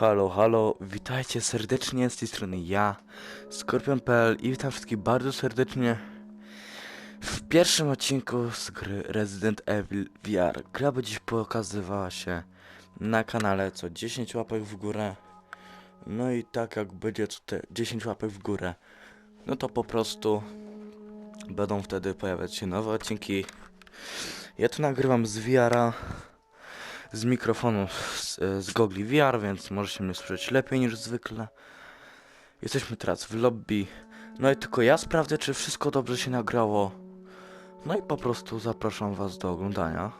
Halo, halo, witajcie serdecznie z tej strony ja, Skorpion.pl i witam wszystkich bardzo serdecznie w pierwszym odcinku z gry Resident Evil VR. Gra będzie dziś pokazywała się na kanale co 10 łapek w górę. No i tak jak będzie te 10 łapek w górę, no to po prostu będą wtedy pojawiać się nowe odcinki. Ja tu nagrywam z VR-a z mikrofonu z, z gogli VR, więc możecie mnie słyszeć lepiej niż zwykle. Jesteśmy teraz w lobby. No i tylko ja sprawdzę, czy wszystko dobrze się nagrało. No i po prostu zapraszam was do oglądania.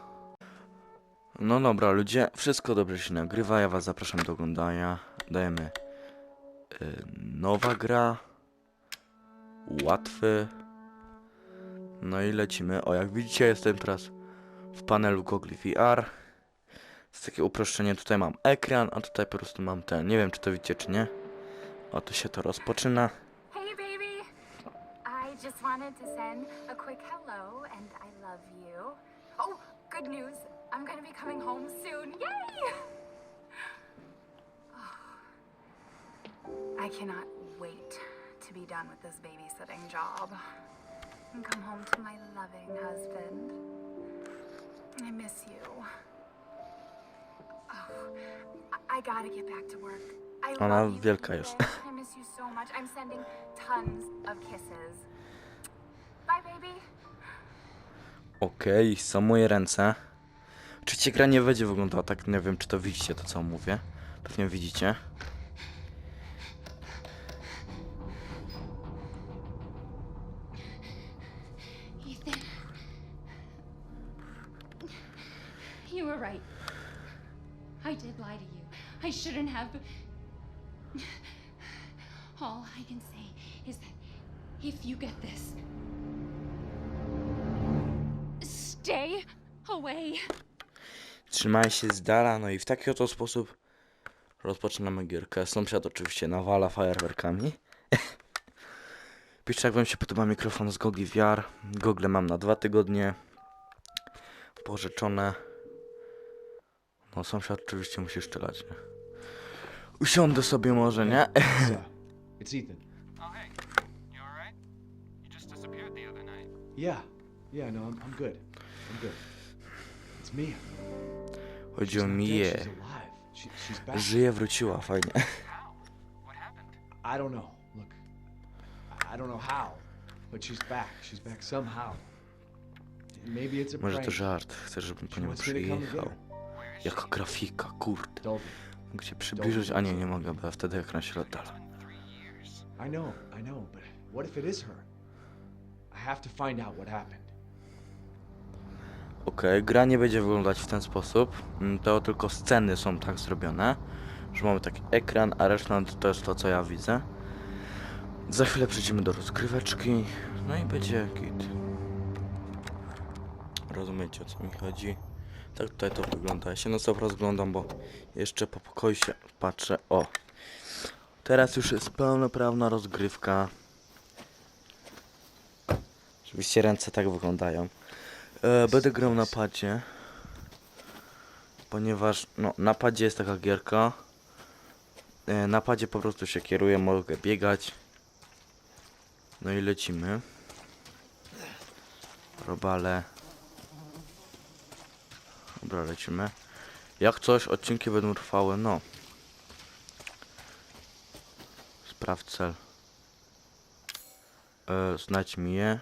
No dobra ludzie, wszystko dobrze się nagrywa, ja was zapraszam do oglądania. Dajemy y, nowa gra, łatwy. No i lecimy. O, jak widzicie, jestem teraz w panelu Google VR. Jest takie uproszczenie, tutaj mam ekran, a tutaj po prostu mam ten. Nie wiem, czy to widzicie, czy nie. O, to się to rozpoczyna. Hey, baby! I just wanted to send a quick hello and I love you. Oh, good news! I'm gonna be coming home soon. Yay! Oh. I cannot wait to be done with this babysitting job and come home to my loving husband. I miss you. Kisses. Bye, baby. Okej, są moje ręce. Oczywiście gra nie będzie wyglądała tak, nie wiem, czy to widzicie to, co mówię. Pewnie widzicie. All I can say is that if you get this, stay away. Trzymaj się z dala, no i w taki oto sposób rozpoczynamy gierkę. Sąsiad oczywiście nawala fajerwerkami. Piszcie, jak wam się podoba mikrofon z Gogi VR. Google mam na dwa tygodnie. Pożyczone. No sąsiad oczywiście musi szczelać, nie? Usiądę sobie może, nie? It's, Ethan. Oh, hey. You alright? You just disappeared the other night. Yeah, yeah, no, I'm, I'm good. I'm good. It's Mia. Chodzi She's o Mię. Żyje, wróciła, fajnie. How? What happened? I don't know. Look, I don't know how, but she's back. She's back somehow. Maybe it's a Może prank. to żart. Chcę, żebym po nią przyjechał. Jako grafika, kurde. Mógł się przybliżyć, a nie, nie mogę, bo ja wtedy ekran się oddala. I know, I know, but what if it is her? I have to find out what happened. Okej, gra nie będzie wyglądać w ten sposób. Mm, To tylko sceny są tak zrobione, że mamy taki ekran, a reszta to jest to, co ja widzę. Za chwilę przejdziemy do rozgryweczki, no i będzie git. Rozumiecie, o co mi chodzi? Tak tutaj to wygląda. Ja się na co rozglądam, bo jeszcze po pokoju się patrzę. O! Teraz już jest pełnoprawna rozgrywka. Oczywiście ręce tak wyglądają. E, będę grał na padzie. Ponieważ no, na padzie jest taka gierka. E, na padzie po prostu się kieruję, mogę biegać. No i lecimy. Robale. Dobra, lecimy. Jak coś, odcinki będą trwały, no. Sprawdź cel. E, znajdź mi je.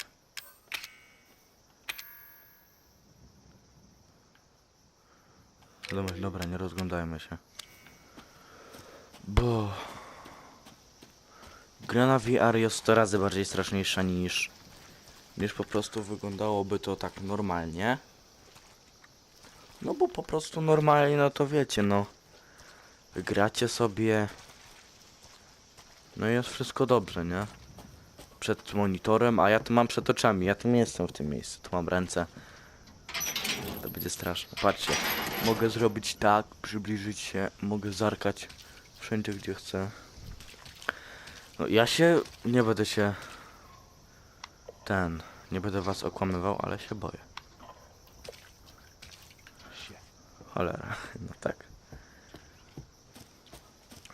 Dobra, nie rozglądajmy się. Bo... Gra na VR jest 100 razy bardziej straszniejsza niż... Niż po prostu wyglądałoby to tak normalnie. No bo po prostu normalnie, no to wiecie, no. Gracie sobie... No i jest wszystko dobrze, nie? Przed monitorem, a ja tu mam przed oczami, ja tu nie jestem w tym miejscu, tu mam ręce. To będzie straszne. Patrzcie, mogę zrobić tak, przybliżyć się, mogę zarkać wszędzie gdzie chcę. No ja się nie będę się ten, nie będę was okłamywał, ale się boję. Cholera, no tak.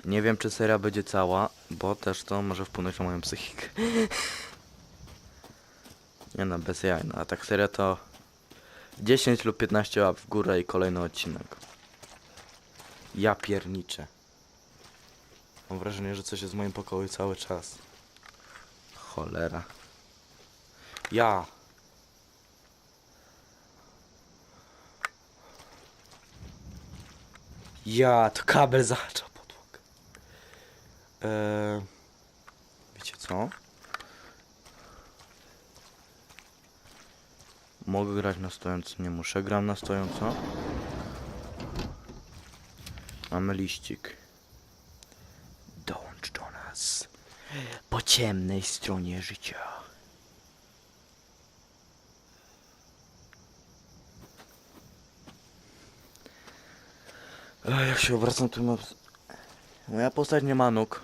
Nie wiem, czy seria będzie cała, bo też to może wpłynąć na moją psychikę. Nie no, bez jaj, no a tak seria to 10 lub 15 łap w górę i kolejny odcinek. Ja pierniczę. Mam wrażenie, że coś jest w moim pokoju cały czas. Cholera. Ja. Ja, to kabel podłogę. Eee, wiecie co? Mogę grać na stojąco, nie muszę. Gram na stojąco. Mamy liścik. Dołącz do nas. Po ciemnej stronie życia. Ech, jak się obracam, to mam... Moja postać nie ma nóg.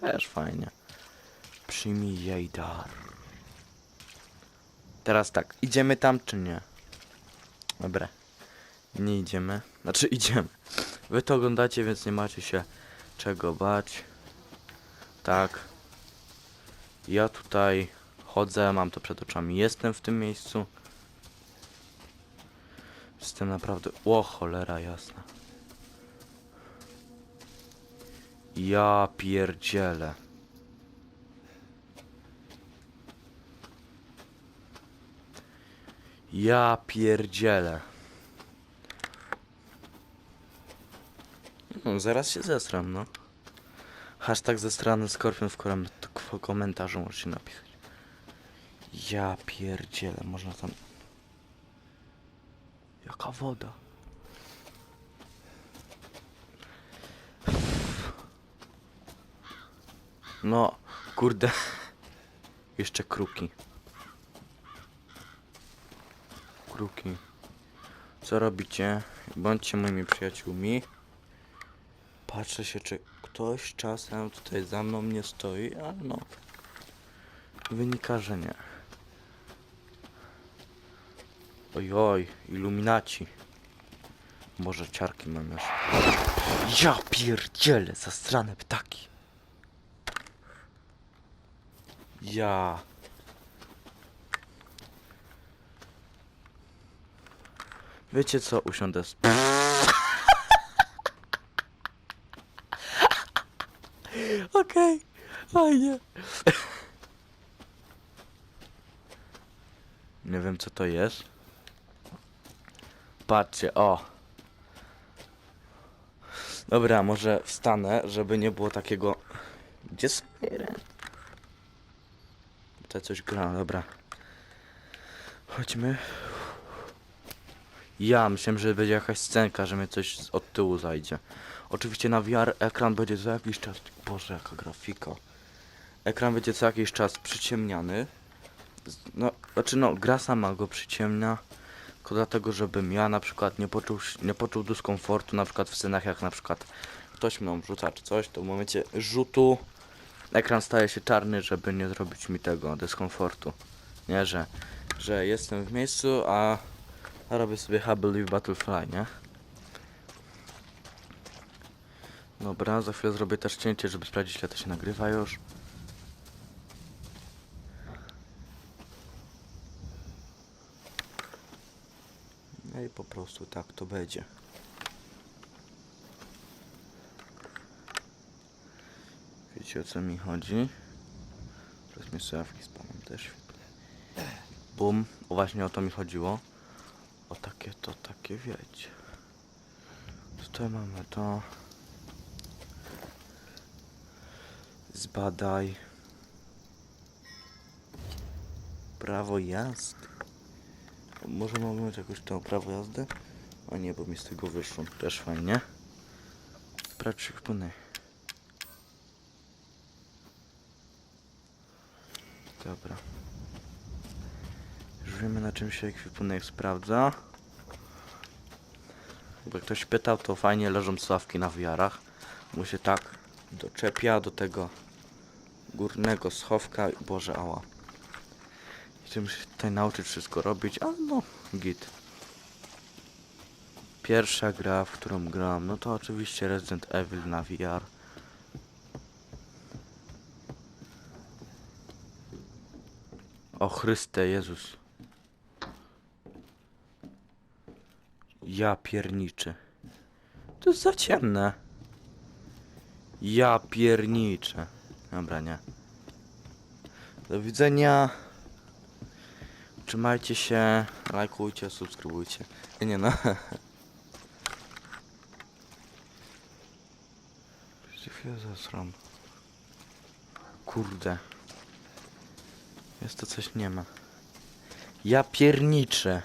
Też fajnie. Przyjmij jej dar. Teraz tak, idziemy tam czy nie? Dobra. Nie idziemy. Znaczy idziemy. Wy to oglądacie, więc nie macie się czego bać. Tak. Ja tutaj chodzę, mam to przed oczami. Jestem w tym miejscu. Jestem naprawdę... O, cholera jasna. Ja pierdzielę. Ja pierdzielę. No, zaraz się zesram, no. Hashtag zestrany skorpion w, kom komentarzu możecie napisać. Ja pierdzielę, można tam... Jaka woda? No, kurde. Jeszcze kruki. Kruki. Co robicie? Bądźcie moimi przyjaciółmi. Patrzę się, czy ktoś czasem tutaj za mną nie stoi, ale no. Wynika, że nie. Ojoj, iluminaci. Może ciarki mam już. Ja pierdzielę, zastrane ptaki. Ja. Wiecie co, usiądę z... Okej, fajnie. Nie wiem co to jest. Patrzcie, o. Dobra, może wstanę, żeby nie było takiego... Gdzie są moje ręce? Tutaj coś gra, dobra. Chodźmy. Ja myślałem, że będzie jakaś scenka, że mnie coś od tyłu zajdzie. Oczywiście na VR ekran będzie za jakiś czas... Boże, jaka grafika. Ekran będzie co jakiś czas przyciemniany. No, znaczy no, gra sama go przyciemnia. Tylko dlatego, żebym ja na przykład nie poczuł, nie poczuł dyskomfortu, na przykład w scenach jak na przykład ktoś mną rzuca czy coś, to w momencie rzutu ekran staje się czarny, żeby nie zrobić mi tego dyskomfortu. Nie, że, że jestem w miejscu, a, robię sobie Hubble Leaf Battlefly, nie? Dobra, za chwilę zrobię też cięcie, żeby sprawdzić ile to się nagrywa już. No i po prostu tak to będzie. Wiecie o co mi chodzi? Teraz mnie sławki spalam też. Bum, o właśnie o to mi chodziło. O takie to, takie wiecie. Tutaj mamy to. Zbadaj. Prawo jazdy. Może mamy mieć jakoś to prawo jazdy? A nie, bo mi z tego wyszło. Też fajnie. Sprawdź ekwipunek. Dobra. Już wiemy na czym się ekwipunek sprawdza. Jakby ktoś pytał, to fajnie leżą sławki na wiarach. Mu się tak doczepia do tego górnego schowka. Boże, ała. Chcemy się tutaj nauczyć wszystko robić, ale no, git. Pierwsza gra, w którą gram, no to oczywiście Resident Evil na VR. O Chryste, Jezus. Ja pierniczy. To jest za ciemne. Ja pierniczę. Dobra, nie. Do widzenia. Trzymajcie się, lajkujcie, subskrybujcie. Nie, nie no. Gdzie chwilę zasram. Kurde. Jest to coś nie ma. Ja pierniczę.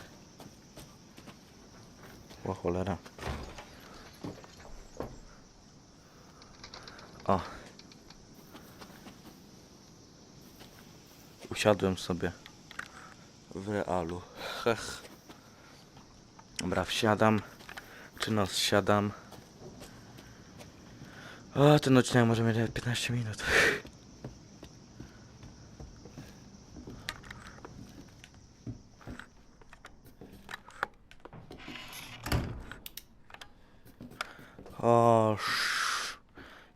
O cholera. O. Usiadłem sobie w realu. Hech. Dobra, wsiadam. Czy no, zsiadam. O, ten odcinek może mieć nawet 15 minut. Oh, sh-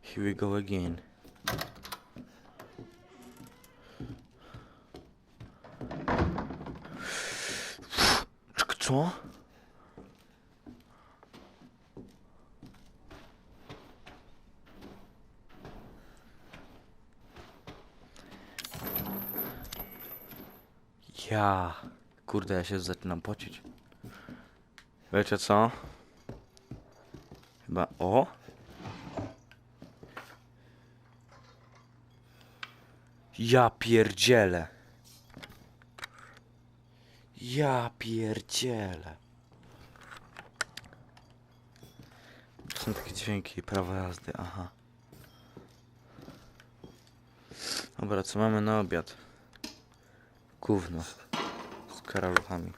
here we go again. Czek, Co? Ja. Kurde, ja się zaczynam pocić. Wiecie co? Chyba o. Ja pierdzielę. Ja pierdzielę. To są takie dźwięki, prawo jazdy, aha. Dobra, co mamy na obiad? Gówno. Z karaluchami.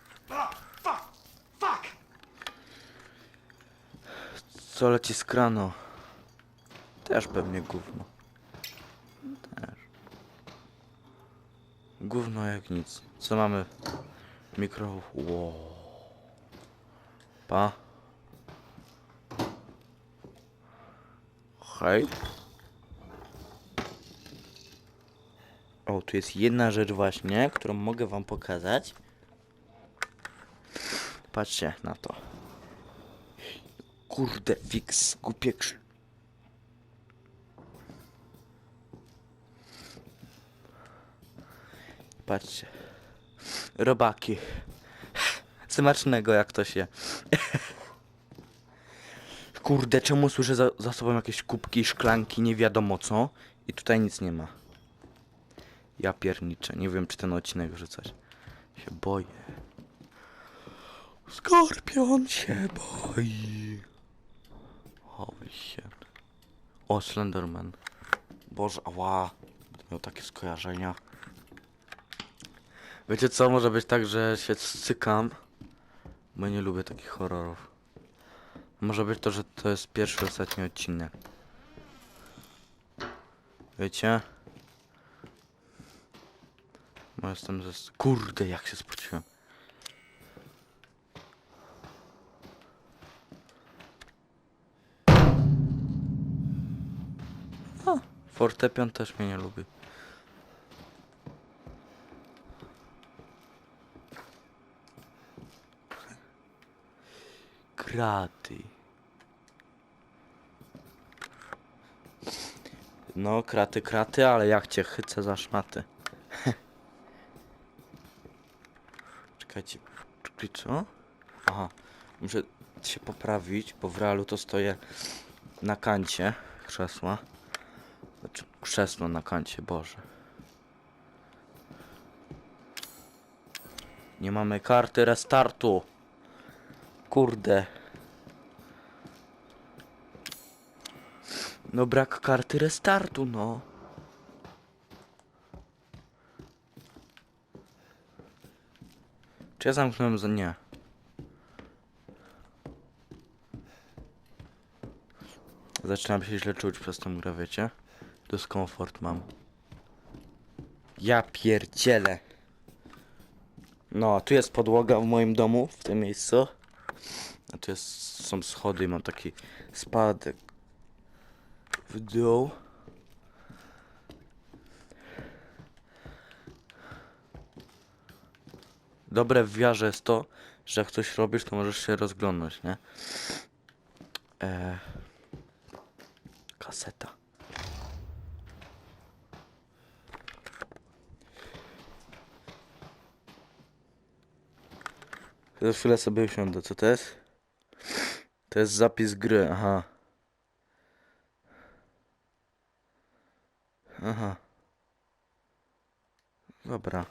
Co leci z kranu? Też pewnie gówno. Też. Gówno jak nic. Co mamy? Mikro... Wow. Pa. Hej. O, tu jest jedna rzecz właśnie, którą mogę wam pokazać. Patrzcie na to. Kurde, fix, głupie krz... Patrzcie. Robaki. Smacznego jak to się. Kurde, czemu słyszę za, za sobą jakieś kubki, szklanki, nie wiadomo co. I tutaj nic nie ma. Ja pierniczę. Nie wiem, czy ten odcinek wrzucać. Się boję. Skorpion się boi. Holy shit. O, Slenderman. Boże, ała. Będę miał takie skojarzenia. Wiecie co, może być tak, że się cykam. Bo nie lubię takich horrorów. Może być to, że to jest pierwszy, ostatni odcinek. Wiecie? Bo jestem ze... Kurde, jak się spociłem. A, fortepian też mnie nie lubi. Kraty. No, kraty, kraty, ale jak cię chycę za szmaty. Czekajcie, czekaj, co? Aha, muszę się poprawić, bo w realu to stoję na kancie krzesła. Znaczy, krzesło na kancie, Boże. Nie mamy karty restartu. Kurde. No brak karty restartu, no. Czy ja zamknąłem za nie? Zaczynam się źle czuć przez tą grę, wiecie? Dyskomfort mam. Ja pierdzielę. No, tu jest podłoga w moim domu, w tym miejscu. A tu jest, są schody i mam taki spadek w dół. Dobre w wiarze jest to, że jak coś robisz, to możesz się rozglądać, nie? Eee, kaseta. Za chwilę sobie usiądę. Co to jest? To jest zapis gry, aha. Aha. Dobra.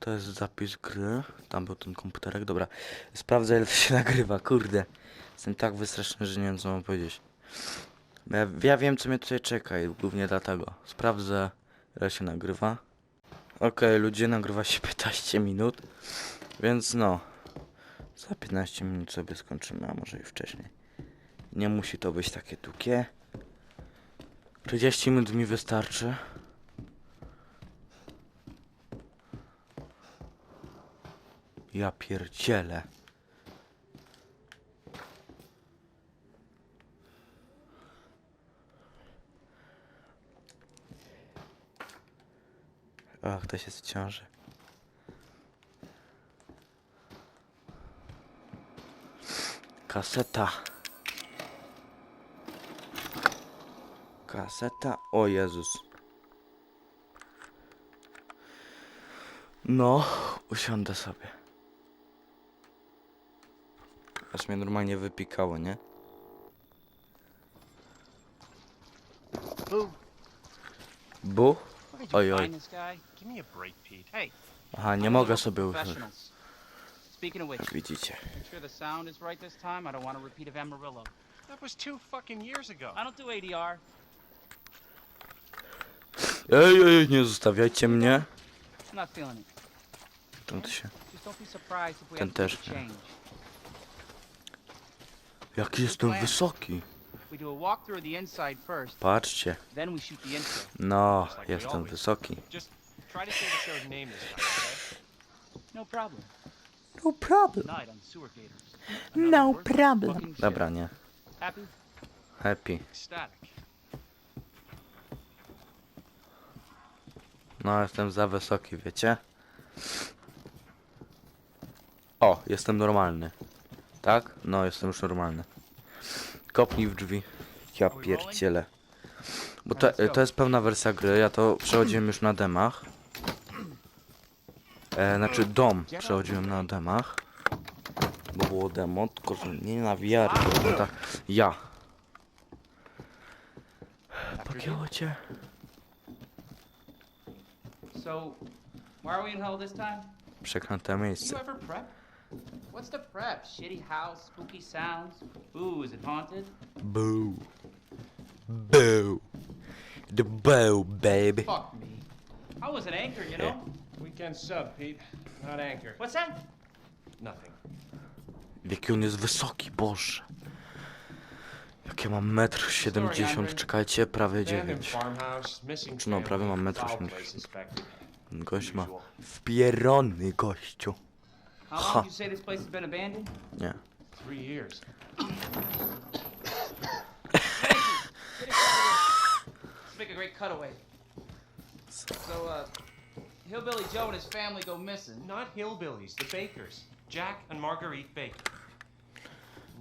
To jest zapis gry. Tam był ten komputerek. Dobra. Sprawdzę ile to się nagrywa. Kurde. Jestem tak wystraszony, że nie wiem co mam powiedzieć. Ja, ja wiem co mnie tutaj czeka i głównie dlatego. Sprawdzę ile się nagrywa. Okej, ludzie, nagrywa się 15 minut. Więc no. Za 15 minut sobie skończymy, a może i wcześniej. Nie musi to być takie długie. 30 minut mi wystarczy. Ja pierdzielę. Ach, ktoś jest w ciąży. Kaseta. Kaseta. O Jezus. No, usiądę sobie. Aż mnie normalnie wypikało, nie? Boo. Bu? Oj, oj. Aha, nie mogę sobie usiąść. Speaking of which, Widzicie. make sure the sound is right this time. I don't want a repeat of Amarillo. that was two fucking years ago. I don't do ADR. Ej, ej, nie zostawiajcie mnie. Tam to się... Ten też nie. Jaki jestem wysoki. Patrzcie. No, jestem wysoki. No problem. No problem. No problem. Dobra, nie. Happy? Happy. Ecstatic. No, jestem za wysoki, wiecie? O, jestem normalny. Tak? No, jestem już normalny. Kopnij w drzwi. Ja pierdzielę. Bo to, to jest pełna wersja gry, ja to przechodziłem już na demach. E, znaczy dom przechodziłem na demach. Bo było demo, tylko że nie na VR, tylko tak. Ja. Pogięło cię. So, why are we in hell this time? Przeklęte Do you miejsce. ever prep? What's the prep? Shitty house, spooky sounds? Ooh, is it haunted? Boo. Boo. The boo, baby. Fuck me. I was an anchor, you know? Weekend sub, Pete. Not anchor. What's that? Nothing. Jaki on jest wysoki, boże. Jak ja mam metr siedemdziesiąt, czekajcie, prawie Abandoned dziewięć. farmhouse, missing Czy no, prawie mam metr foul osiemdziesiąt. play suspected. Gość ma wpierony gościu. Ha. Nie. Three years. Let's make a great cutaway. So, uh, Hillbilly Joe and his family go missing. Not hillbillies, the Bakers. Jack and Marguerite Baker.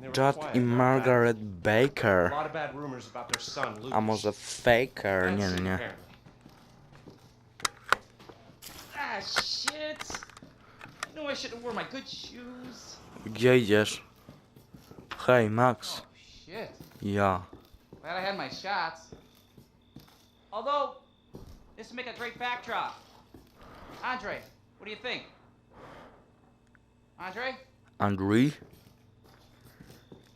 And they were Judd quiet, i not bad. Margaret A Baker. lot of bad rumors about their son, Lucas. A może faker? That's Nie, nie, it, nie. apparently. Ah, shit! You know I should have wore my good shoes. Gdzie idziesz? Hej, Max. Oh, shit. Ja. Glad I had my shots. Although, this would make a great backdrop. Andre, what do you think? Andre? Andrzej?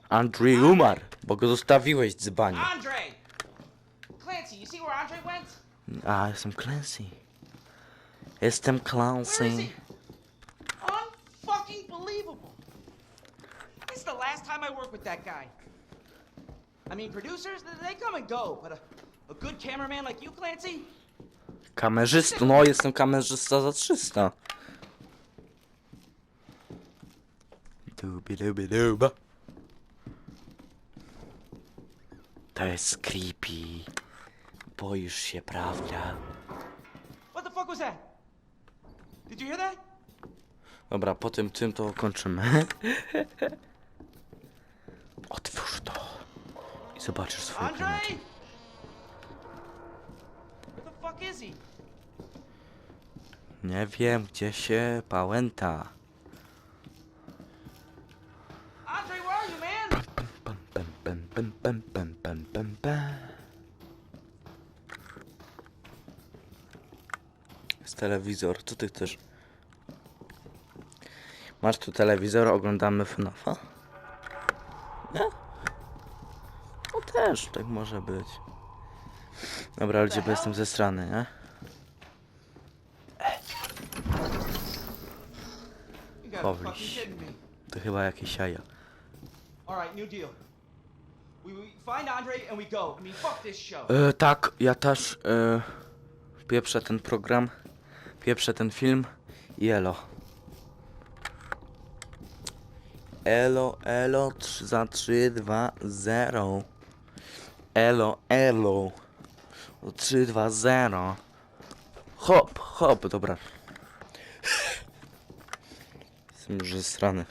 Andrzej umarł, bo go zostawiłeś, dzbanie. Andre! Clancy, you see where Andre went? A, jestem Clancy. Jestem Where is Clancy. he? Unfucking believable. This is the last time I work with that guy. I mean, producers, they- they come and go, but a, a good cameraman like you, Clancy? Kamerzysta, no jestem kamerzysta za 300. Dubidubiduba. To jest creepy. Boisz się, prawda? What the fuck was that? Did you hear that? Dobra, po tym tym to kończymy. Otwórz to. I zobaczysz swoje Andre? klimaty. Where the fuck is he? Nie wiem, gdzie się pałęta. Andre, where are you, man? Pam, pam, pam, pam, pam, pam, pam, pam, pam. Jest telewizor, co ty chcesz? Masz tu telewizor, oglądamy FNAFa? Nie? No też, tak może być. Dobra, ludzie, bo jestem ze strony, nie? Me. To chyba jakieś jaja. All right, new deal. We, find Andre and we go. Fuck this show. E, tak, ja też e, pieprzę ten program, pieprzę ten film elo. Elo, elo, 3 za 3, 2, 0. Elo, elo. 3, 2, 0. Hop, hop, dobra. Jestem już strony.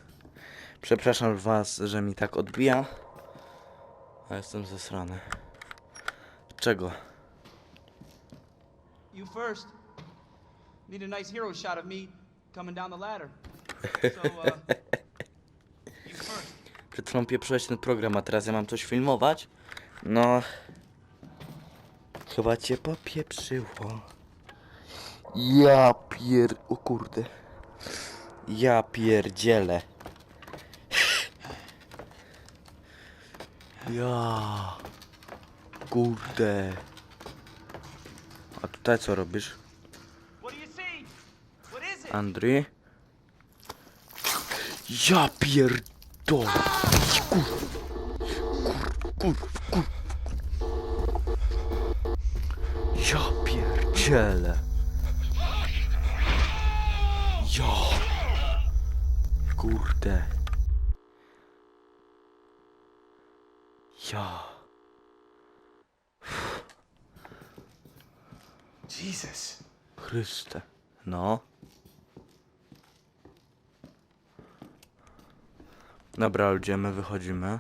Przepraszam was, że mi tak odbija. A jestem ze strony. Czego? You first. Need a nice hero shot of me coming down the ladder. So, uh, you first. Przed chwilą pieprzyłeś ten program, a teraz ja mam coś filmować? No... Chyba cię popieprzyło. Ja pier... O kurde. Ja pierdzielę. Ja... Kurde. A tutaj co robisz? Andrzej? Ja pierdolę. Kur... Kur... Kur... Kur... Ja pierdzielę. Ja... Kurde. Ja... Jesus. Chryste. No. Dobra, ludzie, my wychodzimy.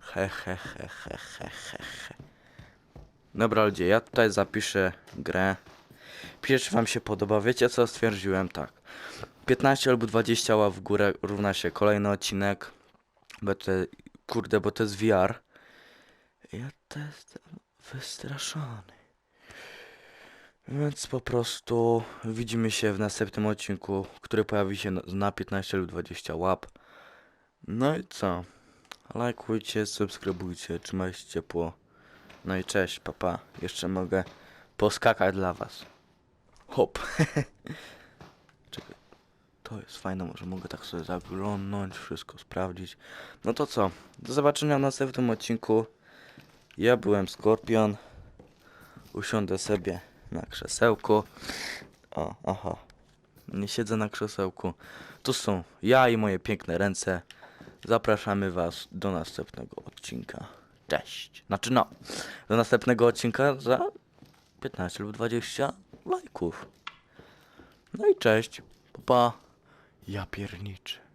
He, he, he, he, he, he, he. Dobra, ludzie, ja tutaj zapiszę grę. Piszcie, czy wam się podoba. Wiecie, co stwierdziłem? Tak. 15 albo 20 łap w górę równa się kolejny odcinek. Bo to, kurde, bo to jest VR. Ja to jestem wystraszony. Więc po prostu widzimy się w następnym odcinku, który pojawi się na- na 15 lub 20 łap. No i co? Lajkujcie, subskrybujcie, trzymajcie ciepło. No i cześć, papa. Jeszcze mogę poskakać dla was. Hop. To jest fajne, może mogę tak sobie zaglądnąć, wszystko sprawdzić. No to co? Do zobaczenia w następnym odcinku. Ja byłem Skorpion. Usiądę sobie na krzesełku. O, aha. Nie siedzę na krzesełku. Tu są ja i moje piękne ręce. Zapraszamy Was do następnego odcinka. Cześć. Znaczy no, do następnego odcinka za 15 lub 20 lajków. No i cześć. Pa. pa ja pierniczę.